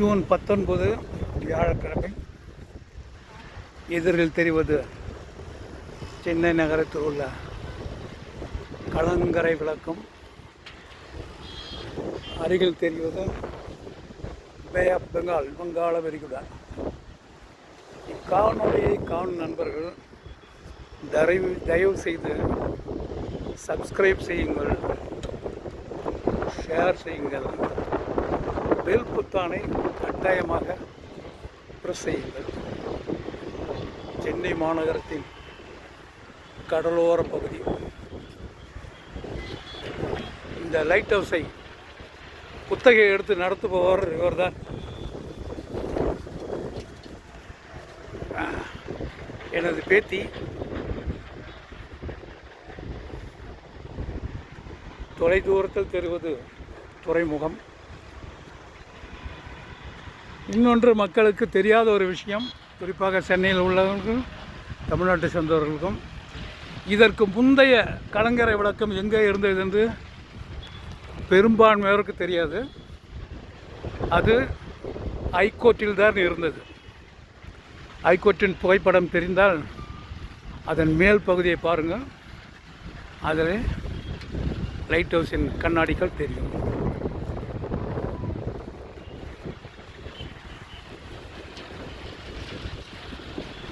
June பத்தொன்பது வியாழக்கிழமை எதிரில் தெரிவது சென்னை நகரத்தில் உள்ள கலங்கரை விளக்கம். அருகில் தெரிவது பே ஆஃப் பெங்கால் வங்காள விரிகுடா இக்காணொலியை காணும் நண்பர்கள் தயவு தயவு செய்து சப்ஸ்கிரைப் செய்யுங்கள் ஷேர் செய்யுங்கள். பெல் புத்தானை கட்டாயமாக ப்ரெஸ் செய்யுங்கள். சென்னை மாநகரத்தின் கடலோர பகுதி. இந்த லைட் ஹவுஸை குத்தகை எடுத்து நடத்துபவர் இவர்தான். தான் எனது பேத்தி. தொலைதூரத்தில் தெரிவது துறைமுகம். இன்னொன்று மக்களுக்கு தெரியாத ஒரு விஷயம் குறிப்பாக சென்னையில் உள்ளவர்களுக்கும் தமிழ்நாட்டை சேர்ந்தவர்களுக்கும். இதற்கு முந்தைய கலங்கரை விளக்கம் எங்கே இருந்தது என்று பெரும்பான்மையோருக்கு தெரியாது. அது ஹைகோர்ட்டில் தான் இருந்தது. ஹைகோர்ட்டின் புகைப்படம் தெரிந்தால் அதன் மேல் பகுதியை பாருங்கள். அதில் லைட் ஹவுஸின் கண்ணாடிகள் தெரியும்.